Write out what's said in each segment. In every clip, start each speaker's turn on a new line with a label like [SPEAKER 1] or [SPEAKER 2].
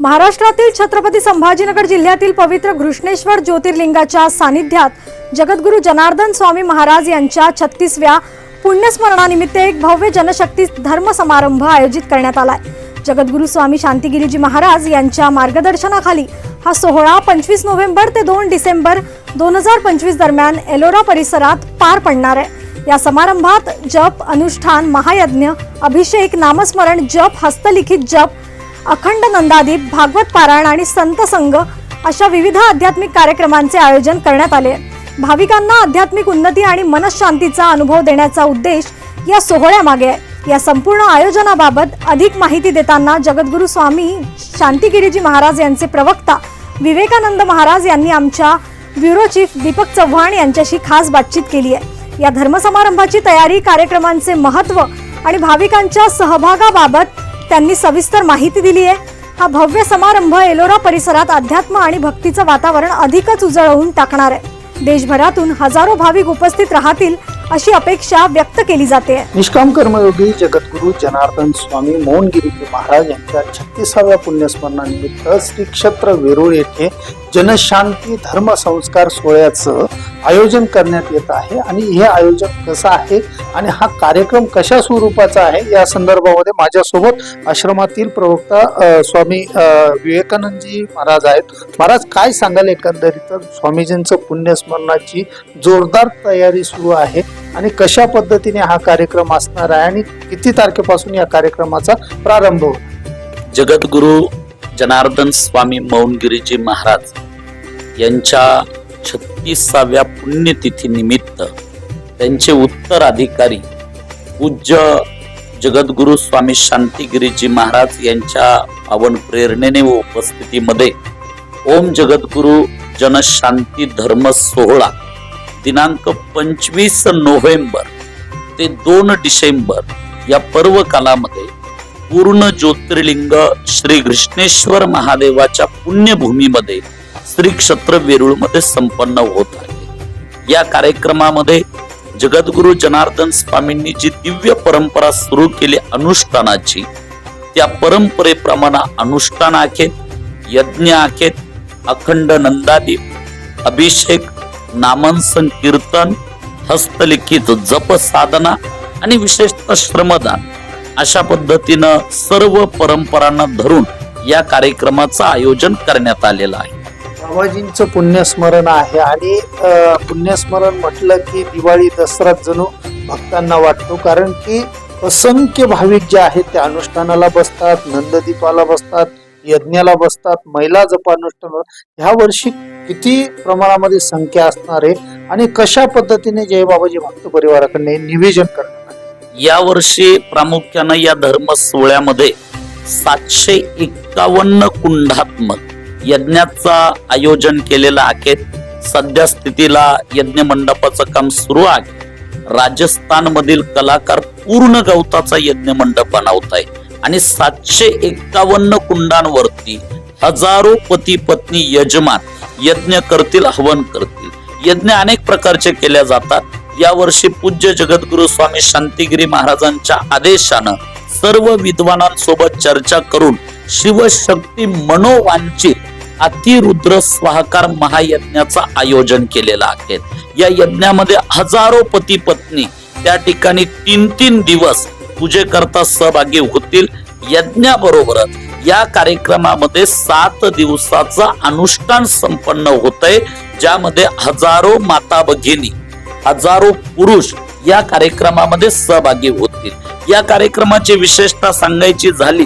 [SPEAKER 1] महाराष्ट्रातील छत्रपती संभाजीनगर जिल्ह्यातील पवित्र घृष्णेश्वर ज्योतिर्लिंगाच्या सानिध्यात जगद्गुरू जनार्दन स्वामी महाराज यांच्या छत्तीसव्या पुण्यस्मरणानिमित्त एक भव्य जनशक्ती धर्म समारंभ आयोजित करण्यात आलाय. जगद्गुरू स्वामी शांतिगिरीजी महाराज यांच्या मार्गदर्शनाखाली हा सोहळा पंचवीस नोव्हेंबर ते दोन डिसेंबर दोन हजार पंचवीस दरम्यान एलोरा परिसरात पार पडणार आहे. या समारंभात जप अनुष्ठान महायज्ञ अभिषेक नामस्मरण जप हस्तलिखित जप अखंड नंदादीप भागवत पारायण आणि संत संघ अशा विविध आध्यात्मिक कार्यक्रमांचे आयोजन करण्यात आले. भाविकांना आध्यात्मिक उन्नती आणि मनशांतीचा अनुभव देण्याचा उद्देश या सोहळ्यामागे आहे. या संपूर्ण आयोजनाबाबत अधिक माहिती देताना जगद्गुरू स्वामी शांतिगिरीजी महाराज यांचे प्रवक्ता विवेकानंद महाराज यांनी आमच्या ब्युरो चीफ दीपक चव्हाण यांच्याशी खास बातचीत केली आहे. या धर्मसमारंभाची तयारी कार्यक्रमांचे महत्त्व आणि भाविकांच्या सहभागाबाबत त्यांनी सविस्तर माहिती दिली आहे. हा भव्य समारंभ एलोरा परिसरात अध्यात्म आणि भक्तीचं वातावरण अधिकच उजळवून टाकणार आहे. देशभरातून हजारो भाविक उपस्थित राहतील अशी अपेक्षा व्यक्त केली जाते.
[SPEAKER 2] निष्काम कर्मयोगी जगद्गुरु जनार्दन स्वामी मोहनगिरी महाराज यांच्या छत्तीसाव्या पुण्यस्मरणानिमित्त श्री क्षेत्र वेरूळ येथे जनशांती धर्म संस्कार सोहळ्याचं आयोजन करण्यात येत आहे. आणि हे आयोजन कसं आहे आणि हा कार्यक्रम कशा स्वरूपाचा आहे या संदर्भामध्ये माझ्यासोबत आश्रमातील प्रवक्ता स्वामी विवेकानंदजी महाराज आहेत. महाराज काय सांगाल एकंदरीत? स्वामीजींचं पुण्यस्मरणाची जोरदार तयारी सुरू आहे आणि कशा पद्धतीने हा कार्यक्रम असणार आहे आणि किती तारखेपासून या कार्यक्रमाचा प्रारंभ होईल
[SPEAKER 3] जगद्गुरु जनार्दन स्वामी मौनगिरीजी महाराज यांच्या छत्तीसाव्या पुण्यतिथीनिमित्त त्यांचे उत्तराधिकारी पूज्य जगद्गुरु स्वामी शांतिगिरीजी महाराज यांच्या पावन प्रेरणेने व उपस्थितीमध्ये ओम जगद्गुरु जनशांती धर्म सोहळा दिनांक पंचवीस नोव्हेंबर ते दोन डिसेंबर या पर्व कालामध्ये पूर्ण ज्योतिर्लिंग श्री कृष्णेश्वर महादेवाच्या पुण्यभूमीमध्ये श्री क्षेत्र वेरूळमध्ये संपन्न होत आहे. या कार्यक्रमामध्ये जगद्गुरु जनार्दन स्वामींनी जी दिव्य परंपरा सुरू केली अनुष्ठानाची त्या परंपरेप्रमाणे अनुष्ठान आखेत यज्ञ आखेत अखंड नंदादीप अभिषेक नामन संकीर्तन हस्तलिखित जप साधना आणि विशेषतः श्रमदान अशा पद्धतीनं सर्व परंपरांना धरून या कार्यक्रमाचं आयोजन करण्यात आलेलं आहे.
[SPEAKER 2] बाबाजींचं पुण्यस्मरण आहे आणि पुण्यस्मरण म्हटलं की दिवाळी दसरा जणू भक्तांना वाटतो. कारण की असंख्य भाविक जे आहेत ते अनुष्ठानाला बसतात नंददीपाला बसतात यज्ञाला बसतात महिला जपानुष्ठान ह्या वर्षी किती प्रमाणामध्ये संख्या असणार आहे आणि कशा पद्धतीने जय बाबाजी भक्त परिवाराकडे निवेदन करणार
[SPEAKER 3] या वर्षी प्रामुख्यानं या धर्म सोहळ्यामध्ये सातशे एक्कावन्न कुंडात्मक यज्ञाचा आयोजन केलेलं आहे. सध्या स्थितीला यज्ञ मंडपाचं काम सुरू आहे. राजस्थान मधील कलाकार पूर्ण गवताचा यज्ञ मंडप बनवत आहे. आणि सातशे एक्कावन्न कुंडांवरती हजारो पती पत्नी यजमान यज्ञ करतील हवन करतील. यज्ञ अनेक प्रकारचे केल्या जातात. यावर्षी पूज्य जगद्गुरु स्वामी शांतिगिरी महाराजांच्या आदेशानं सर्व विद्वानांसोबत चर्चा करून शिवशक्ती मनोवांचित अतिरुद्र स्वाहकार महायज्ञाचं आयोजन केलेलं आहे. या यज्ञामध्ये हजारो पती पत्नी त्या ठिकाणी तीन तीन दिवस पूजेकरता सहभागी होतील. यज्ञाबरोबरच या कार्यक्रमामध्ये सात दिवसाचं अनुष्ठान संपन्न होत आहे ज्यामध्ये हजारो माता भगिनी हजारो पुरुष या कार्यक्रमामध्ये सहभागी होतील. या कार्यक्रमाची विशेषता सांगायची झाली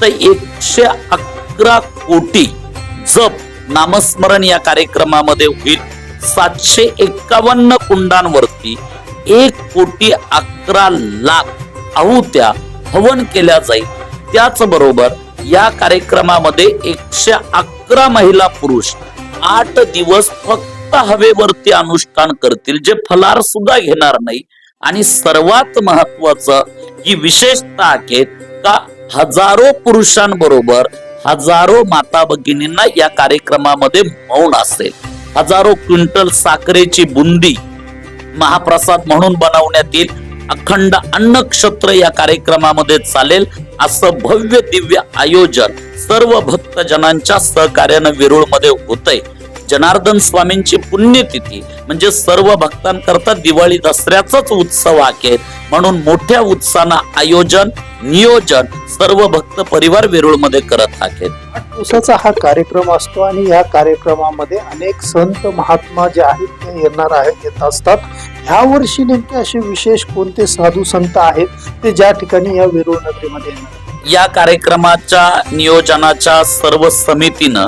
[SPEAKER 3] तर एकशे अकरा कोटी जप नामस्मरण या कार्यक्रमामध्ये होईल. सातशे एक्कावन्न कुंडांवरती एक कोटी अकरा लाख आहुत्या हवन केल्या जाईल. त्याचबरोबर या कार्यक्रमामध्ये एकशे अकरा महिला पुरुष आठ दिवस फक्त हवेवरती अनुष्ठान करतील जे फलार सुद्धा घेणार नाही. आणि सर्वात महत्वाचं ही विशेषता आहे का हजारो पुरुषांबरोबर हजारो माता भगिनींना या कार्यक्रमामध्ये मौन असेल. हजारो क्विंटल साखरेची बुंदी महाप्रसाद म्हणून बनवण्यात येईल. अखंड अन्नक्षत्र या कार्यक्रमामध्ये चालेल. असं भव्य दिव्य आयोजन सर्व भक्तजनांच्या सहकार्यानं वेरूळमध्ये होतंय. जनार्दन स्वामींची पुण्यतिथी. म्हणजे सर्व भक्तांकरता दिवाळी दसऱ्याचाच उत्सव आहे. म्हणून मोठ्या उत्साहानं आयोजन नियोजन सर्व भक्त परिवार वेरूळमध्ये करत आहेत.
[SPEAKER 2] आठ दिवसाचा हा कार्यक्रम असतो आणि या कार्यक्रमामध्ये अनेक संत महात्मा जे आहेत ते येणार आहेत येत असतात. ह्या वर्षी नेमके असे विशेष कोणते साधू संत आहेत ते ज्या ठिकाणी या वेरूळ नगरीमध्ये येणार आहेत?
[SPEAKER 3] या कार्यक्रमाच्या नियोजनाच्या सर्व समितीनं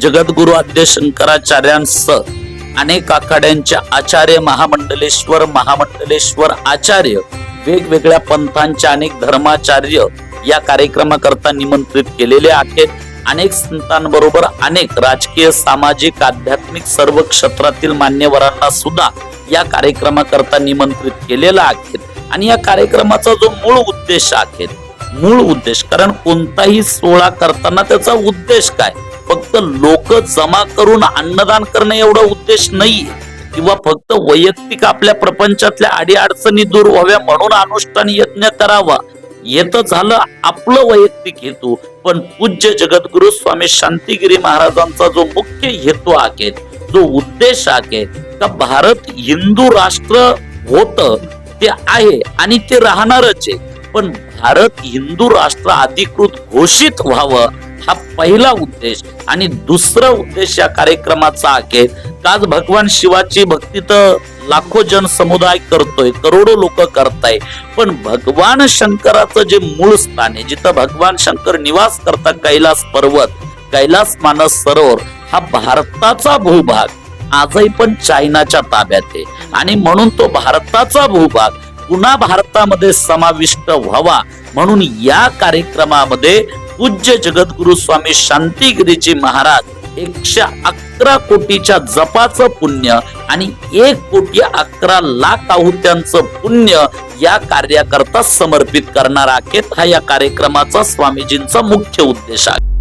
[SPEAKER 3] जगद्गुरु आद्य शंकराचार्यांसह अनेक आखाड्यांचे आचार्य महामंडलेश्वर महामंडलेश्वर आचार्य वेगवेगळ्या पंथांचे अनेक धर्माचार्य या कार्यक्रमाकरता निमंत्रित केलेले आहेत. अनेक संतांबरोबर अनेक राजकीय सामाजिक आध्यात्मिक सर्व क्षेत्रातील मान्यवरांना सुद्धा या कार्यक्रमाकरता निमंत्रित केलेला आहे. आणि या कार्यक्रमाचा जो मूळ उद्देश आहे मूळ उद्देश कारण कोणताही सोहळा करताना त्याचा उद्देश काय? फक्त लोक जमा करून अन्नदान करणं एवढा उद्देश नाहीये. किंवा फक्त वैयक्तिक आपल्या प्रपंचातल्या अडीअडचणी दूर व्हाव्या म्हणून अनुष्ठान यज्ञ करावा. येत झालं आपलं वैयक्तिक हेतू. पण पूज्य जगद्गुरु स्वामी शांतिगिरी महाराजांचा जो मुख्य हेतू आहे जो उद्देश आहे का भारत हिंदू राष्ट्र होत ते आहे आणि ते राहणारच आहे. पण भारत हिंदू राष्ट्र अधिकृत घोषित व्हावं हा पहिला उद्देश. आणि दुसरा उद्देश या कार्यक्रमाचा आहे का आज भगवान शिवाची भक्ती तर लाखो जन समुदाय करतोय करोडो लोक करताय. पण भगवान शंकराचं जे मूळ स्थान आहे जिथं भगवान शंकर निवास करतात कैलास पर्वत कैलास मानस सरोवर हा भारताचा भूभाग. आजही पण चायनाच्या ताब्यात आहे. आणि म्हणून तो भारताचा भूभाग. पुन्हा भारतामध्ये समाविष्ट व्हावा. म्हणून या कार्यक्रमामध्ये पूज्य जगद्गुरु स्वामी शांतिगिरीजी महाराज एकशे अकरा कोटीच्या जपाचं पुण्य आणि एक कोटी अकरा लाख आहुत्यांचं पुण्य या कार्याकरता समर्पित करणार आहेत हा या कार्यक्रमाचा स्वामीजींचा मुख्य उद्देश आहे.